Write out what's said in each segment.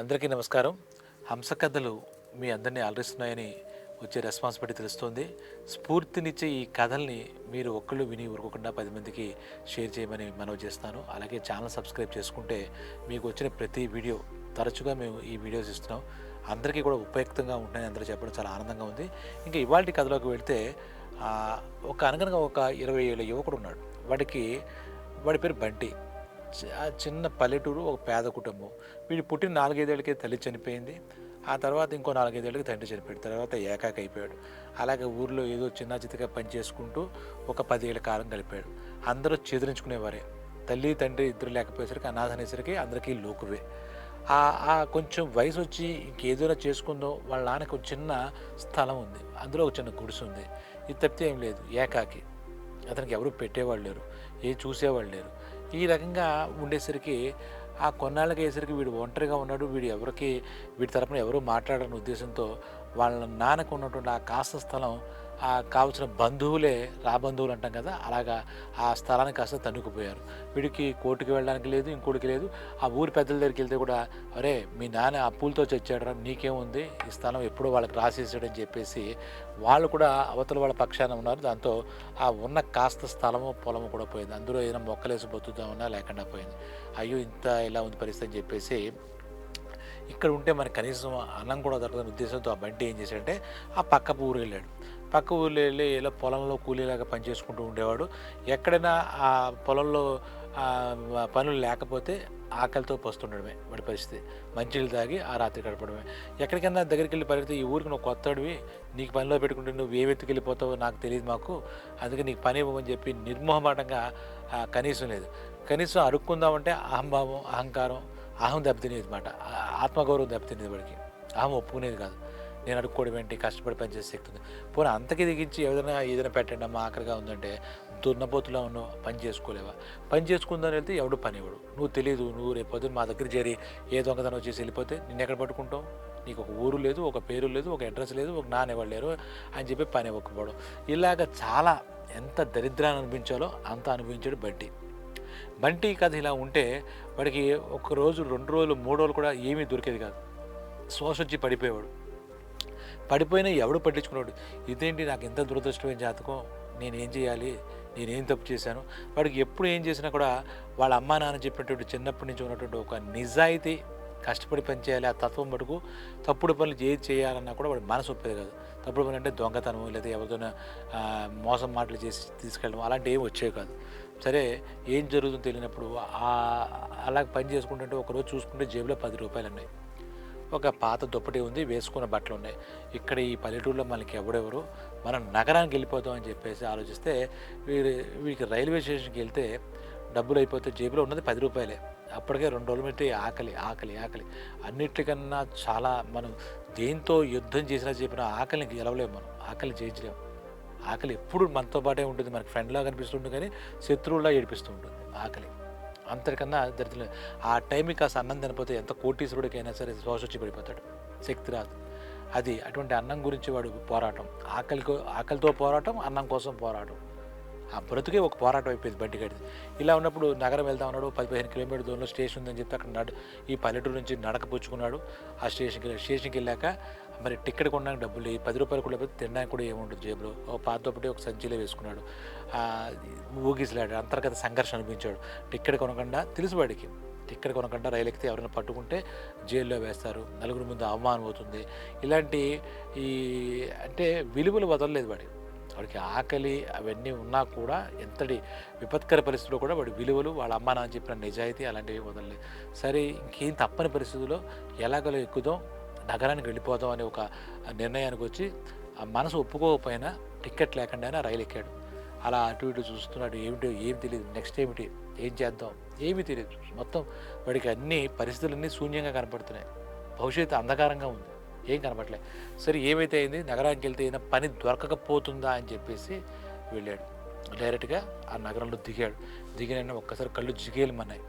అందరికీ నమస్కారం. హంస కథలు మీ అందరినీ అలరిస్తున్నాయని వచ్చే రెస్పాన్సిబిలిటీ తెలుస్తుంది. స్ఫూర్తినిచ్చే ఈ కథల్ని మీరు ఒక్కళ్ళు విని ఉరకకుండా పది మందికి షేర్ చేయమని మనవి చేస్తాను అలాగే ఛానల్ సబ్స్క్రైబ్ చేసుకుంటే మీకు వచ్చిన ప్రతి వీడియో తరచుగా మేము ఈ వీడియోస్ ఇస్తున్నాం. అందరికీ కూడా ఉపయుక్తంగా ఉంటాయని అందరూ చెప్పడం చాలా ఆనందంగా ఉంది. ఇంకా ఇవాళ కథలోకి వెళ్తే ఒక అనగనగా ఒక ఇరవై ఏళ్ళ యువకుడు ఉన్నాడు. వాడికి వాడి పేరు బంటి. చిన్న పల్లెటూరు ఒక పేద కుటుంబం. వీడు పుట్టిన నాలుగైదేళ్ళకి తల్లి చనిపోయింది. ఆ తర్వాత ఇంకో నాలుగైదేళ్ళకి తండ్రి చనిపోయాడు. తర్వాత ఏకాక అయిపోయాడు. అలాగే ఊర్లో ఏదో చిన్న చితగా పని చేసుకుంటూ ఒక పదేళ్ళ కాలం గడిపాడు. అందరూ చెదిరించుకునేవారే. తల్లి తండ్రి ఇద్దరు లేకపోయేసరికి అనాథ అనేసరికి అందరికీ లోకువే. ఆ కొంచెం వయసు వచ్చి ఇంకేదైనా చేసుకుందో వాళ్ళ నాన్నకు ఒక చిన్న స్థలం ఉంది. అందులో ఒక చిన్న గుడిసె ఉంది. ఇది తప్పితే ఏం లేదు. ఏకాకి. అతనికి ఎవరు పెట్టేవాళ్ళు లేరు. ఏ చూసేవాళ్ళు లేరు. ఈ రకంగా ఉండేసరికి ఆ కొన్నాళ్ళకి వేసరికి వీడు ఒంటరిగా ఉన్నాడు. వీడు ఎవరికి వీడి తరపున ఎవరు మాట్లాడని ఉద్దేశంతో వాళ్ళ నాన్నకు ఉన్నటువంటి ఆ కాస్త స్థలం కావలసిన బంధువులే రా బంధువులు అంటాం కదా అలాగా ఆ స్థలానికి కాస్త తన్నుకుపోయారు. వీడికి కోర్టుకి వెళ్ళడానికి లేదు ఇంకోటికి లేదు. ఆ ఊరి పెద్దల దగ్గరికి వెళ్తే కూడా అరే మీ నాన్న అప్పులతో చచ్చాడు నీకేముంది? ఈ స్థలం ఎప్పుడో వాళ్ళకి రాసేసాడని చెప్పేసి వాళ్ళు కూడా అవతల వాళ్ళ పక్షాన ఉన్నారు. దాంతో ఆ ఉన్న కాస్త స్థలము పొలము కూడా పోయింది. అందులో ఏదైనా మొక్కలేసి బతుకుతామన్నా లేకుండా పోయింది. అయ్యో ఇంత ఇలా ఉంది పరిస్థితి అని చెప్పేసి ఇక్కడ ఉంటే మనకి కనీసం అన్నం కూడా దొరకదని ఉద్దేశంతో ఆ బండి ఏం చేశాడంటే ఆ పక్క ఊరు వెళ్ళాడు. పక్క ఊళ్ళో వెళ్ళి ఇలా పొలంలో కూలీలాగా పనిచేసుకుంటూ ఉండేవాడు. ఎక్కడైనా ఆ పొలంలో పనులు లేకపోతే ఆకలితో పస్తుండడమే వాడి పరిస్థితి. మంచినీళ్ళు తాగి ఆ రాత్రి గడపడమే. ఎక్కడికైనా దగ్గరికి వెళ్ళి పరిగెడితే ఈ ఊరికి నువ్వు కొత్తడివి నీకు పనిలో పెట్టుకుంటే నువ్వు ఏ వెతికి వెళ్ళిపోతావో నాకు తెలియదు మాకు. అందుకే నీకు పని ఇవ్వమని చెప్పి నిర్మోహమాటంగా కనీసం లేదు. కనీసం అడుక్కుందామంటే అహంభావం అహంకారం అహం దెబ్బతినేది మాట. ఆత్మగౌరవం దెబ్బతినేది వాడికి. అహం ఒప్పుకునేది కాదు. నేను అడుక్కోవడం ఏంటి? కష్టపడి పనిచేసే శక్తి ఉంది. పోనీ అంతకి దిగించి ఏదైనా ఏదైనా పెట్టండి అమ్మా ఆఖరిగా ఉందంటే దున్నపోతులా ఉన్న పని చేసుకోలేవా? పని చేసుకుందని వెళ్తే ఎవడు పని ఇవ్వడు నువ్వు తెలియదు నువ్వు రేపు పొద్దున్న మా దగ్గర చేరి ఏ దొంగతనం వచ్చేసి వెళ్ళిపోతే నిన్ను ఎక్కడ పట్టుకుంటావు? నీకు ఒక ఊరు లేదు ఒక పేరు లేదు ఒక అడ్రస్ లేదు ఒక నానేవాళ్ళు లేరు అని చెప్పి పని ఇవ్వకపోవడం ఇలాగ చాలా ఎంత దరిద్రాన్ని అనిపించాలో అంత అనిపించాడు బడ్డీ బంటి కథ ఇలా ఉంటే వాడికి ఒక రోజు రెండు రోజులు మూడు రోజులు కూడా ఏమీ దొరికేది కాదు. శ్వాస వచ్చి పడిపోయేవాడు. పడిపోయినా ఎవడు పట్టించుకున్నాడు? ఇదేంటి నాకు ఎంత దురదృష్టమైన జాతకం? నేనేం చేయాలి? నేనేం తప్పు చేశాను? వాడికి ఎప్పుడు ఏం చేసినా కూడా వాళ్ళ అమ్మా నాన్న చెప్పినటువంటి చిన్నప్పటి నుంచి ఉన్నటువంటి ఒక నిజాయితీ కష్టపడి పని చేయాలి ఆ తత్వం మటుకు తప్పుడు పనులు ఏది చేయాలన్నా కూడా వాడి మనసు ఒప్పేది కాదు. తప్పుడు పనులు అంటే దొంగతనం లేదా ఎవరితోనైనా మోసం మాటలు చేసి తీసుకెళ్ళడం అలాంటివి ఏమి వచ్చేవి కాదు. సరే ఏం జరుగుతుందో తెలియనప్పుడు అలా పని చేసుకుంటుంటే ఒకరోజు చూసుకుంటే జేబులో పది రూపాయలు ఉన్నాయి. ఒక పాత దుప్పటి ఉంది వేసుకున్న బట్టలు ఉన్నాయి. ఇక్కడ ఈ పల్లెటూరులో మనకి ఎవడెవరు మనం నగరానికి వెళ్ళిపోతాం అని చెప్పేసి ఆలోచిస్తే వీడి వీడికి రైల్వే స్టేషన్కి వెళ్తే డబ్బులు అయిపోతే జేబులో ఉన్నది పది రూపాయలే. అప్పటికే రెండు రోజులు పెట్టి ఆకలి ఆకలి ఆకలి. అన్నిటికన్నా చాలా మనం దేంతో యుద్ధం చేసినా చెప్పిన ఆకలిని గెలవలేము మనం. ఆకలి జయించలేము. ఆకలి ఎప్పుడు మనతో పాటే ఉంటుంది. మనకి ఫ్రెండ్లా కనిపిస్తుంటుంది కానీ శత్రువులా ఏడిపిస్తూ ఉంటుంది. ఆకలి. అంతకన్నా దరిద్రం ఆ టైంకి కాస్త అన్నం తినపోతే ఎంత కోటీశ్వరుడికైనా సరే శ్వాస వచ్చి పడిపోతాడు. శక్తి రాదు. అది అటువంటి అన్నం గురించి వాడు పోరాటం. ఆకలికో ఆకలితో పోరాటం అన్నం కోసం పోరాటం. ఆ బ్రతుకే ఒక పోరాటం అయిపోయింది బండి గడిది. ఇలా ఉన్నప్పుడు నగరం వెళ్తా ఉన్నాడు పది పదిహేను కిలోమీటర్ దూరంలో స్టేషన్ ఉందని చెప్పి అక్కడ నడు ఈ పల్లెటూరు నుంచి నడక పుచ్చుకున్నాడు. ఆ స్టేషన్కి వెళ్ళి- స్టేషన్కి వెళ్ళాక మరి టికెట్ కొనడానికి డబ్బులు లేవు. పది రూపాయలు కూడా లేకపోతే తినడానికి కూడా ఏముంటుంది జేబులో. ఒక పాత ఒకటి ఒక సంచిలో వేసుకున్నాడు. ఊగిసలాడు అంతర్గత సంఘర్షణ అనిపించాడు. టికెట్ కొనకుండా తెలుసు వాడికి టికెట్ కొనకుండా రైలు ఎక్కితే ఎవరైనా పట్టుకుంటే జైల్లో వేస్తారు. నలుగురి ముందు అవమానం అవుతుంది. ఇలాంటి ఈ అంటే విలువలు వదలలేదు వాడి. వాడికి ఆకలి అవన్నీ ఉన్నా కూడా ఎంతటి విపత్కర పరిస్థితుల్లో కూడా వాడి విలువలు వాళ్ళ అమ్మ నాన్న చెప్పిన నిజాయితీ అలాంటివి వదలలేదు. సరే ఇంకేం తప్పని పరిస్థితుల్లో ఎలాగలో ఎక్కుదాం? నగరానికి వెళ్ళిపోదాం అనే ఒక నిర్ణయానికి వచ్చి ఆ మనసు ఒప్పుకోకపోయినా టికెట్ లేకుండానే రైలు ఎక్కాడు. అలా అటు ఇటు చూస్తున్నాడు ఏమిటో ఏం తెలియదు నెక్స్ట్ ఏమిటి? ఏం చేద్దాం? ఏమీ తెలియదు మొత్తం వాడికి అన్ని పరిస్థితులన్నీ శూన్యంగా కనపడుతున్నాయి. భవిష్యత్తు అంధకారంగా ఉంది. ఏం కనపడలే. సరే ఏమైతే అయింది? నగరానికి వెళ్తే ఏదైనా పని దొరకకపోతుందా అని చెప్పేసి వెళ్ళాడు. డైరెక్ట్గా ఆ నగరంలో దిగాడు. దిగిన ఒక్కసారి కళ్ళు జిగేలమన్నాయి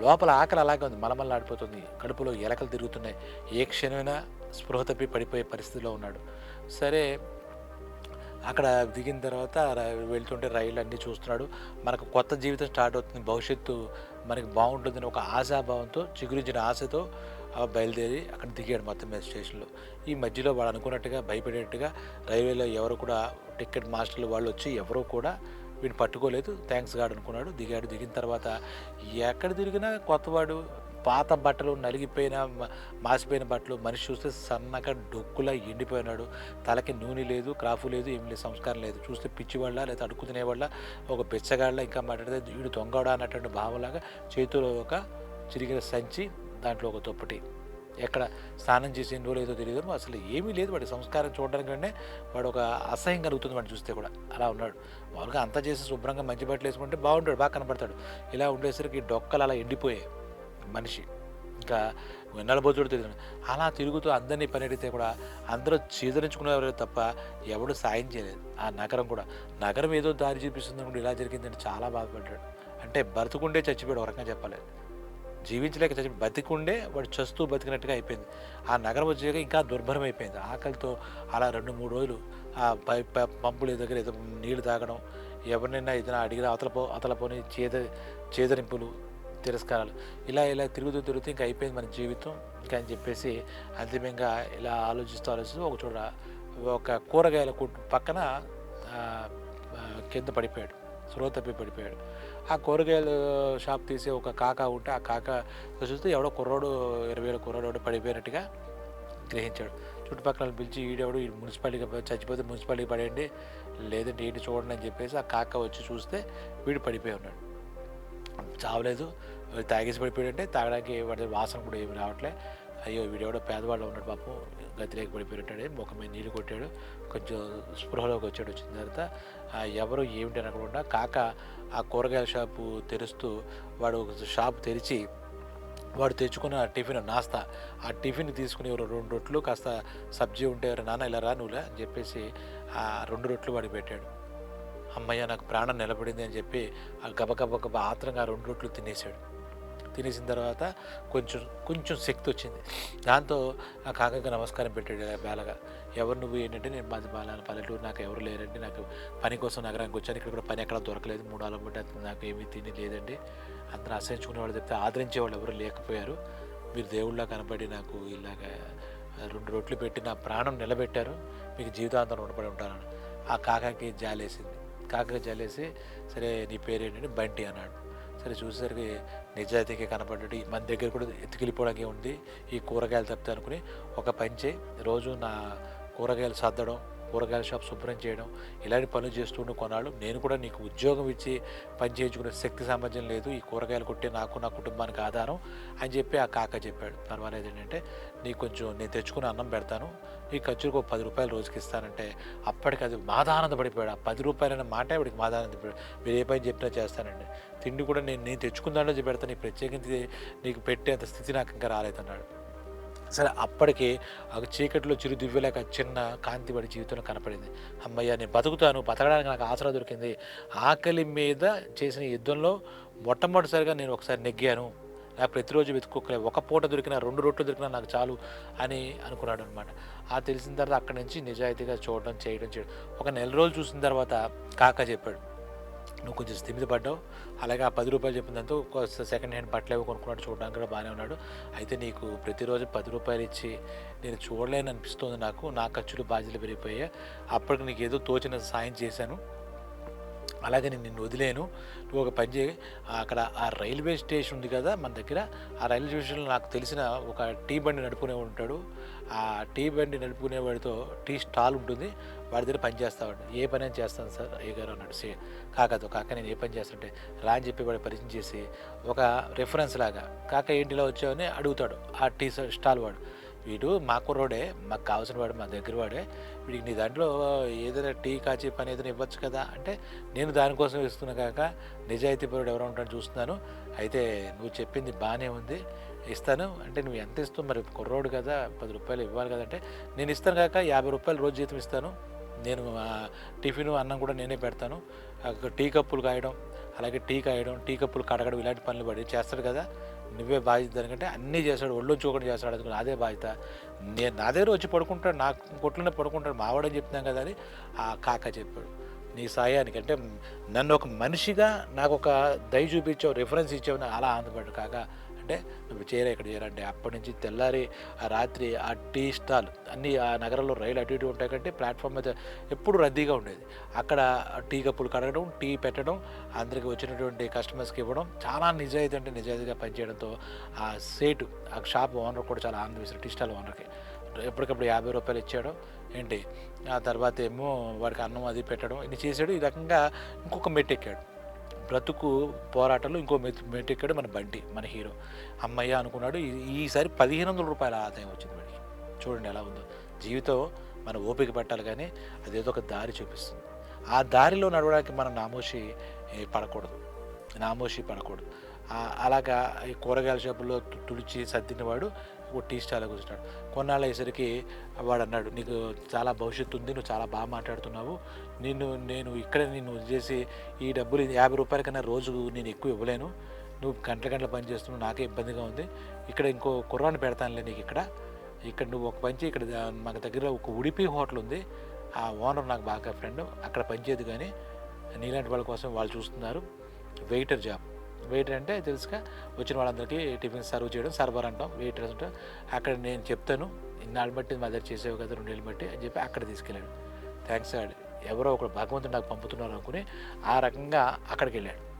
లోపల ఆకలి అలాగే ఉంది. మలమల్లాడిపోతుంది కడుపులో ఎలకలు తిరుగుతున్నాయి. ఏ క్షణమైనా స్పృహ తప్పి పడిపోయే పరిస్థితిలో ఉన్నాడు. సరే అక్కడ దిగిన తర్వాత వెళ్తుంటే రైళ్ళు అన్నీ చూస్తున్నాడు. మనకు కొత్త జీవితం స్టార్ట్ అవుతుంది. భవిష్యత్తు మనకి బాగుంటుందని ఒక ఆశాభావంతో చిగురించిన ఆశతో బయలుదేరి అక్కడ దిగాడు మొత్తం మీద స్టేషన్లో. ఈ మధ్యలో వాడు అనుకున్నట్టుగా భయపడేట్టుగా రైల్వేలో ఎవరు కూడా టికెట్ మాస్టర్లు వాళ్ళు వచ్చి ఎవరు కూడా వీడిని పట్టుకోలేదు. థ్యాంక్స్ గాడ్ అనుకున్నాడు. దిగాడు. దిగిన తర్వాత ఎక్కడ తిరిగినా కొత్తవాడు పాత బట్టలు నలిగిపోయిన మాసిపోయిన బట్టలు మనిషి చూస్తే సన్నగా డొక్కులా ఎండిపోయినాడు. తలకి నూనె లేదు క్రాఫు లేదు ఏం లేదు సంస్కారం లేదు. చూస్తే పిచ్చివాళ్ళ లేదా అడుక్కు తినేవాళ్ళ ఒక బెచ్చగాళ్ళ ఇంకా మాట్లాడితే వీడు దొంగడా అన్నటువంటి భావంలాగా చేతిలో ఒక చిరిగిన సంచి దాంట్లో ఒక దుప్పటి. ఎక్కడ స్నానం చేసి ఎన్ని రోజులు ఏదో తెలియదు అసలు ఏమీ లేదు. వాడి సంస్కారం చూడడానికి వాడు ఒక అసహ్యం కలుగుతుంది వాడిని చూస్తే కూడా. అలా ఉన్నాడు. మామూలుగా అంతా చేసి శుభ్రంగా మంచి బట్టలు వేసుకుంటే బాగుంటాడు బాగా కనపడతాడు. ఇలా ఉండేసరికి డొక్కలు అలా ఎండిపోయాయి మనిషి. ఇంకా వెన్నలబోతుడు తిరిగిన అలా తిరుగుతూ అందరినీ పని అడిగితే కూడా అందరూ చీదరించుకునేవారు తప్ప ఎవడు సాయం చేయలేదు. ఆ నగరం కూడా. నగరం ఏదో దారి చూపిస్తుంది కూడా ఇలా జరిగిందని చాలా బాధపడ్డాడు. అంటే బ్రతుకుండే చచ్చిపోయాడు ఒక రకంగా చెప్పాలి జీవించలేక చచ్చి బతికుండే వాడు చస్తూ బతికినట్టుగా అయిపోయింది. ఆ నగరం వచ్చాక ఇంకా దుర్భరం అయిపోయింది ఆకలితో అలా రెండు మూడు రోజులు ఆ పై పంపుల దగ్గర ఏదో నీళ్ళు తాగడం ఎవరినైనా ఏదైనా అడిగిన అతలపో అతలపోని చేద చేదరింపులు తిరస్కారాలు. ఇలా ఇలా తిరుగుతూ తిరుగుతూ ఇంకా అయిపోయింది మన జీవితం. ఇంకా అని చెప్పేసి అంతిమంగా ఇలా ఆలోచిస్తూ ఆలోచిస్తూ ఒక చోట ఒక కూరగాయల కొట్టు పక్కన కింద పడిపోయాడు. స్లో తప్పి పడిపోయాడు. ఆ కూరగాయలు షాప్ తీసే ఒక కాక ఉంటే ఆ కాక చూస్తే ఎవడో కుర్రోడు ఇరవై వేల కుర్రోడు పడిపోయినట్టుగా గ్రహించాడు. చుట్టుపక్కల పిలిచి ఈడెవడు మున్సిపాలిటీకి చచ్చిపోతే మున్సిపాలిటీకి పడేయండి లేదంటే ఏంటి చూడండి అని చెప్పేసి ఆ కాక వచ్చి చూస్తే వీడు పడిపోయి ఉన్నాడు. చావలేదు. తాగేసి పడిపోయాడంటే తాగడానికి వాడి వాసన కూడా ఏమి రావట్లే. అయ్యో వీడెవడో పేదవాళ్ళు ఉన్నాడు పాపం గతి లేక పడిపోయినట్టాడు ముఖం మీద నీళ్ళు కొట్టాడు కొంచెం స్పృహలోకి వచ్చాడు వచ్చిన తర్వాత ఎవరు ఏమిటి అనకుండా కాక ఆ కూరగాయల షాపు తెరుస్తూ వాడు ఒక షాపు తెరిచి వాడు తెచ్చుకున్న టిఫిన్ నాస్తా ఆ టిఫిన్ తీసుకుని రెండు రొట్లు కాస్త సబ్జీ ఉంటే నాన్న ఇలా రా నువ్వులే అని చెప్పేసి ఆ రెండు రొట్లు వాడికి పెట్టాడు. అమ్మయ్య నాకు ప్రాణం నిలబడింది అని చెప్పి ఆ గబగబ గబ ఆత్రంగా ఆ రెండు రొట్లు తినేసాడు. తినేసిన తర్వాత కొంచెం కొంచెం శక్తి వచ్చింది. దాంతో ఆ కాకకి నమస్కారం పెట్టాడు బాలగా బేలగా. ఎవరు నువ్వు? ఏంటంటే నేను మాది బాల పల్లెటూరు. నాకు ఎవరు లేరండి. నాకు పని కోసం నగరానికి వచ్చాను. ఇక్కడ కూడా పని ఎక్కడ దొరకలేదు. మూడు ఆలం నాకు ఏమీ తిని లేదండి. అందరూ అసహించుకునే వాళ్ళు చెప్తే ఆదరించే వాళ్ళు ఎవరు లేకపోయారు. మీరు దేవుళ్ళ కనబడి నాకు ఇలాగ రెండు రోట్లు పెట్టి నా ప్రాణం నిలబెట్టారు. మీకు జీవితాంతం రుణపడి ఉంటానని ఆ కాకాకి జాలేసింది. కాకకి జాలేసి సరే నీ పేరేంటంటే బంటి అన్నాడు. సరే చూసేసరికి నిజాయితీగా కనపడ్డాడు మన దగ్గర కూడా ఎత్తుకెళ్ళిపోవడానికి ఉంది. ఈ కూరగాయలు తప్పితే అనుకుని ఒక పంచే రోజు నా కూరగాయలు సర్దడం కూరగాయల షాప్ శుభ్రం చేయడం ఇలాంటి పనులు చేస్తుండే కొన్నాళ్ళు. నేను కూడా నీకు ఉద్యోగం ఇచ్చి పని చేయించుకునే శక్తి సామర్థ్యం లేదు. ఈ కూరగాయలు కొట్టే నాకు నా కుటుంబానికి ఆధారం అని చెప్పి ఆ కాక చెప్పాడు. పర్వాలేదు ఏంటంటే నీకు కొంచెం నేను తెచ్చుకుని అన్నం పెడతాను. నీ ఖర్చులకు ఒక పది రూపాయలు రోజుకి ఇస్తానంటే అప్పటికి అది మాదానందపడిపోయాడు. ఆ పది రూపాయలైన మాట ఆవిడికి మాదానందపడిపోయాడు మీరు ఏ పని చెప్పినా చేస్తానండి. తిండి కూడా నేను నేను తెచ్చుకుందానో పెడతాను నీ ప్రత్యేకించి నీకు పెట్టేంత స్థితి నాకు ఇంకా రాలేదన్నాడు సరే అప్పటికే ఆ చీకటిలో చిరు దివ్యలేక చిన్న కాంతిపడి జీవితంలో కనపడింది. అమ్మయ్య నేను బతుకుతాను బతకడానికి నాకు ఆసరా దొరికింది. ఆకలి మీద చేసిన యుద్ధంలో మొట్టమొదటిసారిగా నేను ఒకసారి నెగ్గాను. నాకు ప్రతిరోజు వెతుక్కోలే ఒక పూట దొరికినా రెండు రొట్టెలు దొరికినా నాకు చాలు అని అనుకున్నాడు అనమాట ఆ తెలిసిన తర్వాత అక్కడి నుంచి నిజాయితీగా చూడడం చేయడం చేయడం. ఒక నెల రోజులు చూసిన తర్వాత కాక చెప్పాడు నువ్వు కొంచెం స్థిమిత పడ్డావు. అలాగే ఆ పది రూపాయలు చెప్పిన దాంతో ఒక సెకండ్ హ్యాండ్ బట్టలు ఏవో కొనుక్కున్నాడు. చూడడానికి కూడా బాగానే ఉన్నాడు. అయితే నీకు ప్రతిరోజు పది రూపాయలు ఇచ్చి నేను చూడలేని అనిపిస్తుంది నాకు. నా ఖర్చులు బాధ్యతలు పెరిగిపోయాయి. అప్పటికి నీకు ఏదో తోచిన సాయం చేశాను. అలాగే నేను నిన్ను వదిలేను. నువ్వు ఒక పని చేయి. అక్కడ ఆ రైల్వే స్టేషన్ ఉంది కదా మన దగ్గర. ఆ రైల్వే స్టేషన్లో నాకు తెలిసిన ఒక టీ బండి నడుపుకునే ఉంటాడు. ఆ టీ బండి నడుపుకునేవాడితో టీ స్టాల్ ఉంటుంది. వాడి దగ్గర పని చేస్తావాడు. ఏ పని అని చేస్తాను సార్ ఏ గారు అన్నాడు. సే కాకతో కాక నేను ఏ పని చేస్తుంటే రా అని చెప్పి వాడు పరిచయం చేసి ఒక రెఫరెన్స్ లాగా కాక ఏంటి వచ్చావని అడుగుతాడు ఆ టీ స్టాల్ వాడు. వీడు మా కుర్రోడే మాకు కావాల్సిన వాడు మా దగ్గర వాడే. వీడికి నీ దాంట్లో ఏదైనా టీ కాచే పని ఏదైనా ఇవ్వచ్చు కదా అంటే నేను దానికోసం ఇస్తున్నా కాక. నిజాయితీ పరుడు ఎవరు ఉంటాడో చూస్తున్నాను. అయితే నువ్వు చెప్పింది బాగానే ఉంది. ఇస్తాను. అంటే నువ్వు ఎంత ఇస్తావు? మరి కుర్రోడు కదా పది రూపాయలు ఇవ్వాలి కదంటే నేను ఇస్తాను కాక యాభై రూపాయలు రోజు జీతం ఇస్తాను. నేను టిఫిన్ అన్నం కూడా నేనే పెడతాను. టీ కప్పులు కాయడం అలాగే టీ కాయడం టీ కప్పులు కడగడం ఇలాంటి పనులు పడి చేస్తాడు కదా. నువ్వే బాధ్యత దానికంటే అన్నీ చేస్తాడు. ఒళ్ళు చూడకుండా చేస్తాడు. అందుకని అదే బాధ్యత. నేను నా దగ్గర వచ్చి పడుకుంటాడు. నా కొట్లోనే పడుకుంటాడు. మావాడని చెప్తున్నాం కదా అని ఆ కాక చెప్పాడు. నీ సాయానికి అంటే నన్ను ఒక మనిషిగా నాకు ఒక దయ చూపించావు రిఫరెన్స్ ఇచ్చావు అలా ఆనందపడ్డాడు కాక. అంటే నువ్వు చేరా ఇక్కడ చేరంటే అప్పటి నుంచి తెల్లారి ఆ రాత్రి ఆ టీ స్టాల్ అన్ని ఆ నగరంలో రైలు అటు ఇటు ఉంటాయి కంటే ప్లాట్ఫామ్ మీద ఎప్పుడు రద్దీగా ఉండేది. అక్కడ టీ కప్పులు కడగడం టీ పెట్టడం అందరికి వచ్చినటువంటి కస్టమర్స్కి ఇవ్వడం చాలా నిజాయితీ అంటే నిజాయితీగా పనిచేయడంతో ఆ సేటు ఆ షాప్ ఓనర్ కూడా చాలా ఆనందం వేశారు టీ స్టాల్ ఓనర్కి. ఎప్పటికప్పుడు యాభై రూపాయలు ఇచ్చాడు. ఏంటి? ఆ తర్వాత ఏమో వాడికి అన్నం అది పెట్టడం ఇన్ని చేశాడు. ఈ రకంగా ఇంకొక మెట్టు ఎక్కాడు. బ్రతుకు పోరాటంలో ఇంకో మెట్టు మెట్టెక్కాడు మన బండి మన హీరో. అమ్మయ్య అనుకున్నాడు ఈ- ఈసారి పదిహేను వందల రూపాయల ఆదాయం వచ్చింది వాడికి. చూడండి ఎలా ఉందో. జీవితం మన ఓపిక పెట్టాలి కానీ అదేదో ఒక దారి చూపిస్తుంది. ఆ దారిలో నడవడానికి మనం నామోషి పడకూడదు. నామోషి పడకూడదు. అలాగా ఈ కూరగాయల షాపులో తుడిచి సర్దినవాడు ఒక టీ స్టాల్లో కూర్చున్నాడు కొన్నాళ్ళు అయ్యేసరికి వాడు అన్నాడు నీకు చాలా భవిష్యత్తు ఉంది నువ్వు చాలా బాగా మాట్లాడుతున్నావు. నిన్ను నేను ఇక్కడ నిన్ను చేసి ఈ డబ్బులు యాభై రూపాయల కన్నా రోజు నేను ఎక్కువ ఇవ్వలేను. నువ్వు గంటల గంటల పని చేస్తున్నావు నాకే ఇబ్బందిగా ఉంది. ఇక్కడ ఇంకో కుర్రాన్ని పెడతానులే నీకు ఇక్కడ. ఇక్కడ నువ్వు ఒక పంచి ఇక్కడ మాకు దగ్గర ఒక ఉడిపి హోటల్ ఉంది. ఆ ఓనర్ నాకు బాగా ఫ్రెండ్ అక్కడ పనిచేయదు కానీ నీలాంటి వాళ్ళ కోసం వాళ్ళు చూస్తున్నారు. Waiter job. వెయిటర్ అంటే తెలుసుగా వచ్చిన వాళ్ళందరికీ టిఫిన్ సర్వ్ చేయడం సర్వర్ అంటాం. వెయిటర్ అంటే అక్కడ నేను చెప్తాను ఇన్నాళ్ళు బట్టి మా దగ్గర చేసేవి కదా రెండేళ్ళు బట్టి అని చెప్పి అక్కడ తీసుకెళ్ళాడు. థ్యాంక్స్ అండి. ఎవరో ఒకడు భగవంతుడు నాకు పంపుతున్నారు అనుకుని ఆ రకంగా అక్కడికి వెళ్ళాడు.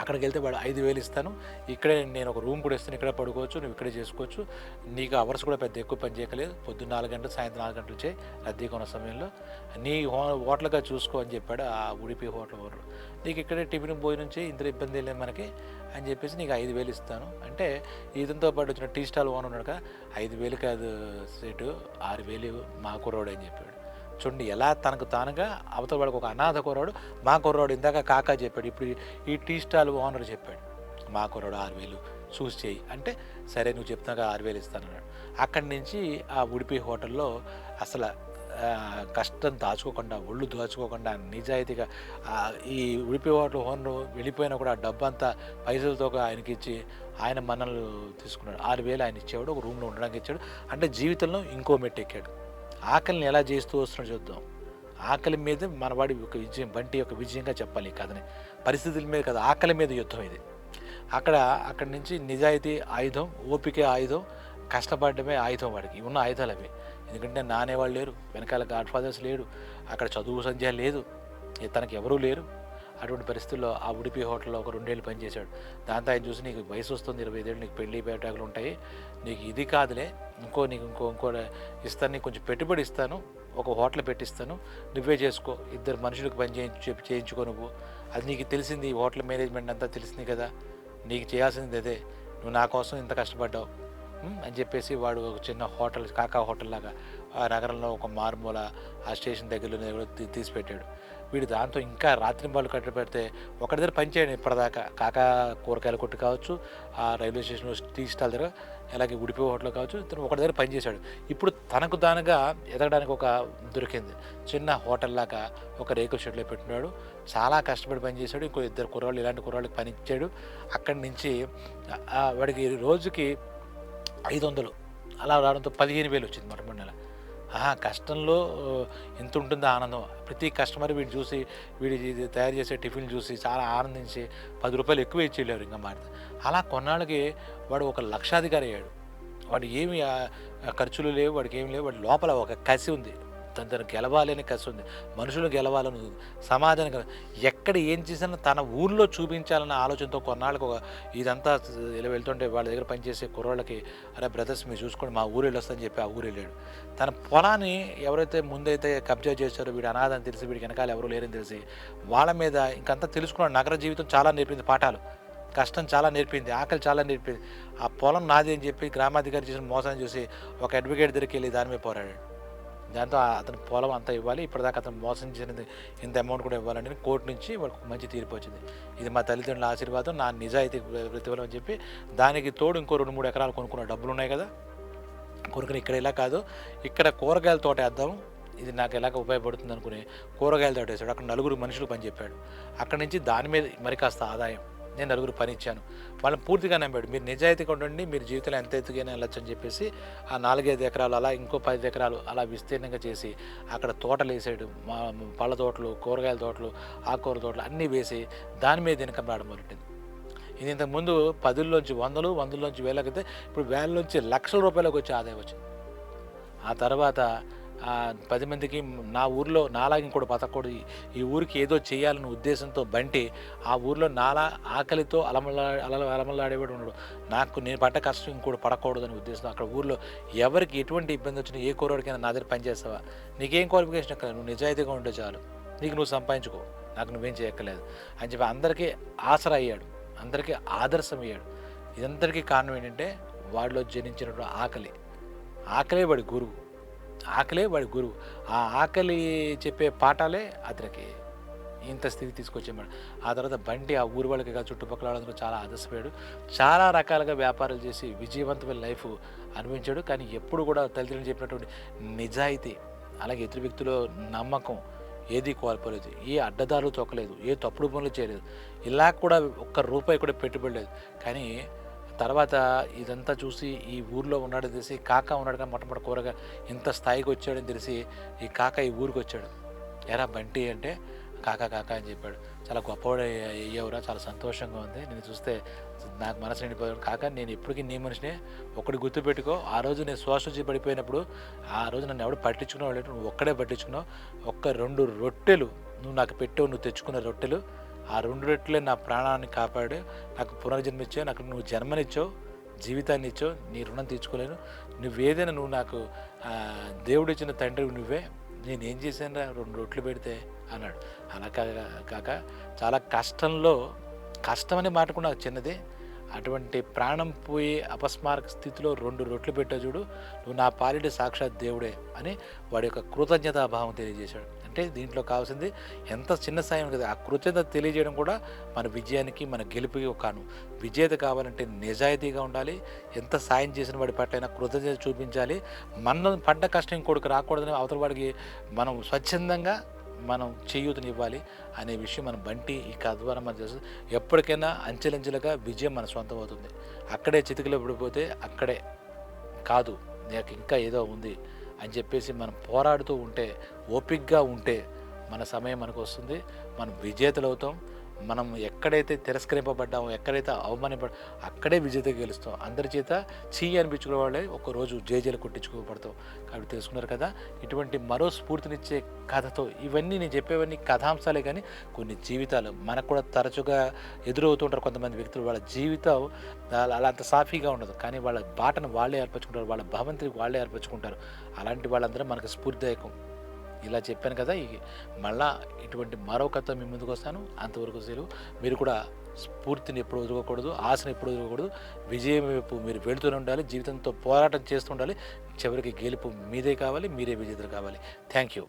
అక్కడికి వెళ్తే వాడు ఐదు వేలు ఇస్తాను. ఇక్కడే నేను ఒక రూమ్ కూడా ఇస్తాను. ఇక్కడే పడుకోవచ్చు నువ్వు ఇక్కడే చేసుకోవచ్చు. నీకు అవర్స్ కూడా పెద్ద ఎక్కువ పని చేయకలేదు పొద్దున్న నాలుగు గంటలు సాయంత్రం నాలుగు గంటలు చేయి. రద్దీగా ఉన్న సమయంలో నీ హో హోటల్గా చూసుకో అని చెప్పాడు ఆ ఉడిపి హోటల్ ఓనర్. నీకు ఇక్కడే టిఫిన్ భోజనం చేయి. ఇంత ఇబ్బంది లేదు మనకి అని చెప్పేసి నీకు ఐదు వేలు ఇస్తాను. అంటే ఇతనితో పాటు వచ్చిన టీ స్టాల్ ఓనర్ ఉన్నాడు కదా ఐదు వేలు కాదు సీటు ఆరు వేలు మా కుర్రోడు అని చెప్పాడు. చూడండి ఎలా తనకు తానుగా అవతల వాడికి ఒక అనాథ కుర్రాడు మా కుర్రాడు ఇందాక కాకా చెప్పాడు ఇప్పుడు ఈ టీ స్టాల్ ఓనర్ చెప్పాడు మా కుర్రాడు ఆరు వేలు చూసి చేయి అంటే సరే నువ్వు చెప్తున్నాక ఆరు వేలు ఇస్తానన్నాడు అక్కడి నుంచి ఆ ఉడిపి హోటల్లో అసలు కష్టం దాచుకోకుండా ఒళ్ళు దాచుకోకుండా నిజాయితీగా ఈ ఉడిపి హోటల్ ఓనర్ వెళ్ళిపోయినా కూడా ఆ డబ్బు అంతా పైసలతో ఆయనకి ఇచ్చి ఆయన మనల్ని తీసుకున్నాడు. ఆరు వేలు ఆయన ఇచ్చేవాడు ఒక రూమ్లో ఉండడానికి ఇచ్చాడు. అంటే జీవితంలో ఇంకో మెట్టు ఎక్కాడు. ఆకలిని ఎలా చేస్తూ వస్తున్నాడు చూద్దాం. ఆకలి మీద మనవాడి ఒక విజయం బంటి యొక్క విజయంగా చెప్పాలి కథని. పరిస్థితుల మీద కదా ఆకలి మీద యుద్ధం ఇది. అక్కడ అక్కడి నుంచి నిజాయితీ ఆయుధం ఓపిక ఆయుధం కష్టపడమే ఆయుధం వాడికి. ఉన్న ఆయుధాలు అవి. ఎందుకంటే నానేవాళ్ళు లేరు వెనకాల గాడ్ ఫాదర్స్ లేడు అక్కడ చదువు సంధ్య లేదు తనకి ఎవరూ లేరు. అటువంటి పరిస్థితుల్లో ఆ ఉడిపి హోటల్లో ఒక రెండేళ్ళు పనిచేశాడు. దాంతో ఆయన చూసి నీకు వయసు వస్తుంది ఇరవై ఐదేళ్ళు నీకు పెళ్ళి పేటాకులు ఉంటాయి నీకు ఇది కాదులే ఇంకో నీకు ఇంకో ఇంకో ఇస్తాను నీకు కొంచెం పెట్టుబడి ఇస్తాను ఒక హోటల్ పెట్టిస్తాను నువ్వే చేసుకో ఇద్దరు మనుషులకు పని చేయించు చేయించుకో నువ్వు. అది నీకు తెలిసింది ఈ హోటల్ మేనేజ్మెంట్ అంతా తెలిసింది కదా నీకు చేయాల్సింది అదే నువ్వు నా కోసం ఇంత కష్టపడ్డావు అని చెప్పేసి వాడు ఒక చిన్న హోటల్ కాకా హోటల్ లాగా ఆ నగరంలో ఒక మారుమూల ఆ స్టేషన్ దగ్గరలో కూడా తీసిపెట్టాడు. తీసి పెట్టాడు వీడు దాంతో ఇంకా రాత్రి బాలు కట్టి పెడితే ఒకటి దగ్గర పనిచేయండి ఇప్పటిదాకా. కాకా కూరగాయల కొట్టు కావచ్చు ఆ రైల్వే స్టేషన్లో టీ స్టాల్ దగ్గర అలాగే ఉడిపి హోటల్ కావచ్చు ఇతను ఒకటి దగ్గర పనిచేశాడు ఇప్పుడు తనకు తానుగా ఎదగడానికి ఒక దొరికింది. చిన్న హోటల్ లాగా ఒక రేకుల షెడ్లో పెట్టినాడు చాలా కష్టపడి పనిచేశాడు ఇంకో ఇద్దరు కుర్రాళ్ళు ఇలాంటి కుర్రాళ్ళకి పని ఇచ్చాడు. అక్కడి నుంచి వాడికి రోజుకి ఐదు వందలు. అలా రావడంతో పదిహేను వేలు వచ్చింది మొట్టమొదటి నెల. కష్టంలో ఎంత ఉంటుందో ఆనందం. ప్రతి కస్టమర్ వీడు చూసి వీడి తయారు చేసే టిఫిన్ చూసి చాలా ఆనందించి పది రూపాయలు ఎక్కువ ఇచ్చి వెళ్ళారు ఇంకా మాట అలా కొన్నాళ్ళకి వాడు ఒక లక్షాధికారి అయ్యాడు. వాడు ఏమి ఖర్చులు లేవు వాడికి ఏమి లేవు వాడి లోపల ఒక కసి ఉంది. తను తను గెలవాలి కసి ఉంది. మనుషులు గెలవాలని సమాజానికి ఎక్కడ ఏం చేసినా తన ఊర్లో చూపించాలన్న ఆలోచనతో కొన్నాళ్ళకి ఒక ఇదంతా ఇలా వెళ్తుంటే వాళ్ళ దగ్గర పనిచేసే కుర్రాళ్ళకి అరే బ్రదర్స్ మీరు చూసుకోండి మా ఊరు వెళ్ళొస్తుందని చెప్పి ఆ ఊరు వెళ్ళాడు. తన పొలాన్ని ఎవరైతే ముందైతే కబ్జా చేశారో వీడు అనాథని తెలిసి వీడికి వెనకాల ఎవరు లేరని తెలిసి వాళ్ళ మీద ఇంకంతా తెలుసుకున్నాడు నగర జీవితం చాలా నేర్పింది పాఠాలు. కష్టం చాలా నేర్పింది ఆకలి చాలా నేర్పింది. ఆ పొలం నాది అని చెప్పి గ్రామాధికారి చేసిన మోసం చూసి ఒక అడ్వకేట్ దగ్గరికి వెళ్ళి దాని మీద పోరాడాడు. దాంతో అతని పొలం అంతా ఇవ్వాలి. ఇప్పటిదాకా అతను మోసం చేసినది ఇంత అమౌంట్ కూడా ఇవ్వాలని కోర్టు నుంచి వాళ్ళకి మంచి తీర్పు వచ్చింది. ఇది మా తల్లిదండ్రుల ఆశీర్వాదం నా నిజాయితీ ప్రతిఫలం అని చెప్పి దానికి తోడు ఇంకో రెండు మూడు ఎకరాలు కొనుక్కున్న డబ్బులు ఉన్నాయి కదా. కొనుక్కుని ఇక్కడ ఇలా కాదు ఇక్కడ కూరగాయల తోట వేద్దాం. ఇది నాకు ఎలాగ ఉపయోగపడుతుంది అనుకుని కూరగాయల తోట వేసాడు అక్కడ నలుగురు మనుషులు పని చెప్పాడు అక్కడి నుంచి దాని మీద మరి కాస్త ఆదాయం. నేను నలుగురు పని ఇచ్చాను. వాళ్ళని పూర్తిగా నమ్మాడు. మీరు నిజాయితీగా ఉండండి మీరు జీవితంలో ఎంత ఎత్తుగానే వెళ్ళొచ్చు అని చెప్పేసి ఆ నాలుగైదు ఎకరాలు అలా ఇంకో పది ఎకరాలు అలా విస్తీర్ణంగా చేసి అక్కడ తోటలు వేసాడు మా పళ్ళ తోటలు కూరగాయల తోటలు ఆకుకూర తోటలు అన్నీ వేసి దాని మీద ఇన్కమ్ రావడం మొదలెట్టింది ఇది ఇంతకుముందు పదుల్లోంచి వందలు వందల్లోంచి వేలకైతే ఇప్పుడు వేలలోంచి లక్షల రూపాయలకు వచ్చి ఆదాయం వచ్చింది. ఆ తర్వాత పది మందికి నా ఊర్లో నాలాగా ఇంకోటి బతకూడదు ఈ- ఊరికి ఏదో చేయాలనే ఉద్దేశంతో బంటి ఆ ఊర్లో నాలా ఆకలితో అలమలా అలల అలమలాడేవాడు ఉన్నాడు. నాకు నేను పడ్డ కష్టం ఇంకోటి పడకూడదు అనే ఉద్దేశం అక్కడ ఊర్లో ఎవరికి ఎటువంటి ఇబ్బంది వచ్చినా ఏ కూరడికైనా నా దగ్గర పనిచేస్తావా? నీకేం క్వాలిఫికేషన్ అక్కడ నువ్వు నిజాయితీగా ఉంటే చాలు. నీకు నువ్వు సంపాదించుకో. నాకు నువ్వేం చేయక్కర్లేదు. అని చెప్పి అందరికీ ఆసరా అయ్యాడు. అందరికీ ఆదర్శం అయ్యాడు. ఇదంతటికీ కారణం ఏంటంటే వాడిలో జనించినటువంటి ఆకలి. ఆకలే వాడి గురువు. ఆకలే వాడి గురువు. ఆ ఆకలి చెప్పే పాఠాలే అతనికి ఇంత స్థితి తీసుకొచ్చేవాడు ఆ తర్వాత బండి ఆ ఊరి వాళ్ళకి కాదు చుట్టుపక్కల వాళ్ళందరూ చాలా ఆదర్శపోయాడు. చాలా రకాలుగా వ్యాపారాలు చేసి విజయవంతమైన లైఫ్ అనుభవించాడు. కానీ ఎప్పుడు కూడా తల్లిదండ్రులు చెప్పినటువంటి నిజాయితీ అలాగే ఇతర వ్యక్తులు నమ్మకం ఏది కోల్పోలేదు. ఏ అడ్డదారులు తొక్కలేదు ఏ తప్పుడు పనులు చేయలేదు. ఇలా కూడా ఒక్క రూపాయి కూడా పెట్టుబడి లేదు. కానీ తర్వాత ఇదంతా చూసి ఈ ఊర్లో ఉన్నాడు తెలిసి కాక ఉన్నాడు కానీ మొట్టమొదటి కూరగా ఇంత స్థాయికి వచ్చాడని తెలిసి ఈ కాక ఈ ఊరికి వచ్చాడు. ఎరా బంటి అంటే కాక కాక అని చెప్పాడు. చాలా గొప్పవాడు అయ్యేవరా చాలా సంతోషంగా ఉంది. నేను చూస్తే నాకు మనసు నిండిపోయాడు. కాక నేను ఇప్పటికీ నీ మనిషినే. ఒకటి గుర్తుపెట్టుకో ఆ రోజు నేను శ్వాస పడిపోయినప్పుడు ఆ రోజు నన్ను ఎవడు పట్టించుకున్నావు నువ్వు ఒక్కడే పట్టించుకున్నావు. ఒక్క రెండు రొట్టెలు నువ్వు నాకు పెట్టావు నువ్వు తెచ్చుకున్న రొట్టెలు. ఆ రెండు రెట్లే నా ప్రాణాన్ని కాపాడు. నాకు పునర్జన్మిచ్చావు నాకు నువ్వు జన్మనిచ్చావు జీవితాన్ని ఇచ్చావు నీ రుణం తీర్చుకోలేను. నువ్వేదైనా నువ్వు నాకు దేవుడిచ్చిన తండ్రి నువ్వే. నేను ఏం చేశాను రెండు రొట్లు పెడితే అన్నాడు. అలా కాక కాక చాలా కష్టంలో కష్టం అనే మాట కూడా నాకు చిన్నదే. అటువంటి ప్రాణం పోయి అపస్మారక స్థితిలో రెండు రొట్లు పెట్టా చూడు. నువ్వు నా పాలిటి సాక్షాత్ దేవుడే అని వాడి యొక్క కృతజ్ఞతా భావం తెలియజేశాడు. అంటే దీంట్లో కావాల్సింది ఎంత చిన్న సాయం కదా. ఆ కృతజ్ఞత తెలియజేయడం కూడా మన విజయానికి మన గెలుపుకి కాను విజేత కావాలంటే నిజాయితీగా ఉండాలి. ఎంత సాయం చేసిన వాడి పట్లైనా కృతజ్ఞత చూపించాలి. మనం పడ్డ కష్టం ఇంకోటికి రాకూడదని అవతల వాడికి మనం స్వచ్ఛందంగా మనం చేయూతనివ్వాలి అనే విషయం మన బంటి ఈ కథ ద్వారా మనం తెలుసు ఎప్పటికైనా అంచెలంచెలుగా విజయం మన సొంతం అవుతుంది. అక్కడే చితికిలో పడిపోతే అక్కడే కాదు. నాకు ఇంకా ఏదో ఉంది. అని చెప్పేసి మనం పోరాడుతూ ఉంటే ఓపిక్గా ఉంటే మన సమయం మనకు వస్తుంది. మనం విజేతలు అవుతాం మనం ఎక్కడైతే తిరస్కరింపబడ్డామో ఎక్కడైతే అవమానపడ అక్కడే విజేత గెలుస్తాం. అందరి చేత చీ అనిపించుకునే వాళ్ళే ఒకరోజు జేజేలు కొట్టించుకోబడతాం కాబట్టి తెలుసుకున్నారు కదా ఇటువంటి మరో స్ఫూర్తినిచ్చే కథతో ఇవన్నీ నేను చెప్పేవన్నీ కథాంశాలే కానీ కొన్ని జీవితాలు మనకు కూడా తరచుగా ఎదురవుతుంటారు కొంతమంది వ్యక్తులు. వాళ్ళ జీవితం అలా అంత సాఫీగా ఉండదు. కానీ వాళ్ళ బాటను వాళ్ళే ఏర్పరచుకుంటారు. వాళ్ళ భవంతిని వాళ్ళే ఏర్పరచుకుంటారు. అలాంటి వాళ్ళందరూ మనకు స్ఫూర్తిదాయకం. ఇలా చెప్పాను కదా ఈ మళ్ళా ఇటువంటి మరో కథ మీ ముందుకు వస్తాను. అంతవరకు సెలవు. మీరు కూడా స్ఫూర్తిని ఎప్పుడు వదులుకోకూడదు ఆశను ఎప్పుడు వదులుకోకూడదు. విజయం వైపు మీరు వెళుతూనే ఉండాలి జీవితంతో పోరాటం చేస్తూ ఉండాలి. చివరికి గెలుపు మీదే కావాలి మీరే విజేతలు కావాలి. Thank you.